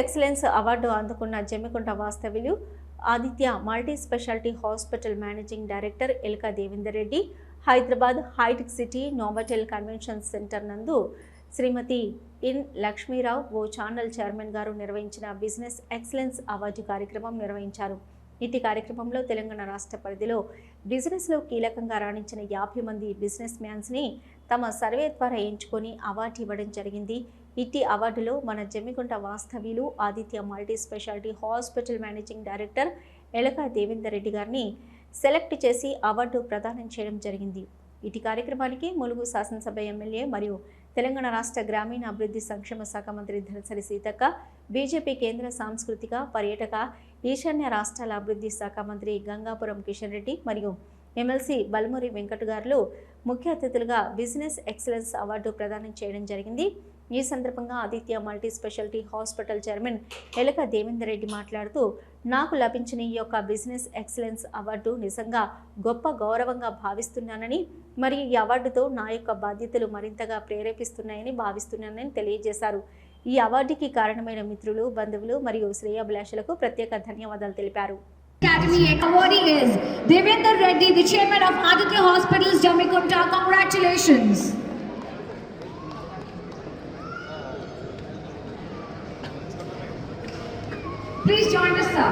Excellence award అందుకున్న జమ్మికుంట వాస్తవ్యులు Aditya multi speciality hospital managing director Elka Devender Reddy Hyderabad hitech city Novotel convention centre నందు శ్రీమతి ఇన్ లక్ష్మీరావు ఓ channel chairman గారు నిర్వహించిన బిజినెస్ ఎక్సలెన్స్ అవార్డు కార్యక్రమం నిర్వహించారు. ఇటీ కార్యక్రమంలో తెలంగాణ రాష్ట్ర పరిధిలో బిజినెస్లో కీలకంగా రాణించిన యాభై మంది బిజినెస్ మ్యాన్స్ని తమ సర్వే ద్వారా ఎంచుకొని అవార్డు ఇవ్వడం జరిగింది. ఇట్టి అవార్డులో మన జమ్మిగుంట వాస్తవ్యులు Aditya multi speciality hospital managing director Elaka Devender Reddy గారిని సెలెక్ట్ చేసి అవార్డు ప్రదానం చేయడం జరిగింది. ఇటు కార్యక్రమానికి ములుగు శాసనసభ ఎమ్మెల్యే మరియు తెలంగాణ రాష్ట్ర గ్రామీణ అభివృద్ధి సంక్షేమ శాఖ మంత్రి ధనసరి సీతక్క బీజేపీ కేంద్ర సాంస్కృతిక పర్యాటక ఈశాన్య రాష్ట్రాల అభివృద్ధి శాఖ మంత్రి గంగాపురం కిషన్ రెడ్డి మరియు ఎమ్మెల్సీ బల్మురి వెంకట్ గారులు ముఖ్య అతిథులుగా బిజినెస్ ఎక్సలెన్స్ అవార్డు ప్రదానం చేయడం జరిగింది. ఈ సందర్భంగా Aditya multi speciality hospital chairman Elaka Devender Reddy మాట్లాడుతూ నాకు లభించిన ఈ యొక్క బిజినెస్ ఎక్సలెన్స్ అవార్డు నిజంగా గొప్ప గౌరవంగా భావిస్తున్నానని మరియు ఈ అవార్డుతో నా యొక్క బాధ్యతలు మరింతగా ప్రేరేపిస్తున్నాయని భావిస్తున్నానని తెలియజేశారు. ఈ అవార్డుకి కారణమైన మిత్రులు బంధువులు మరియు శ్రేయాభిలాషులకు ప్రత్యేక ధన్యవాదాలు తెలిపారు Academy awardee is Devendra Reddy, the chairman of Aditya Hospitals, Jamikunta. Congratulations. Please join us, sir.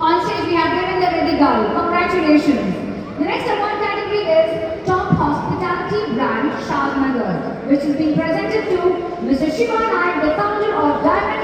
On stage, we have Devendra Reddy Garu. Congratulations. The next award category Which is being presented to Mr. Shiva Naik, the founder of Diamond.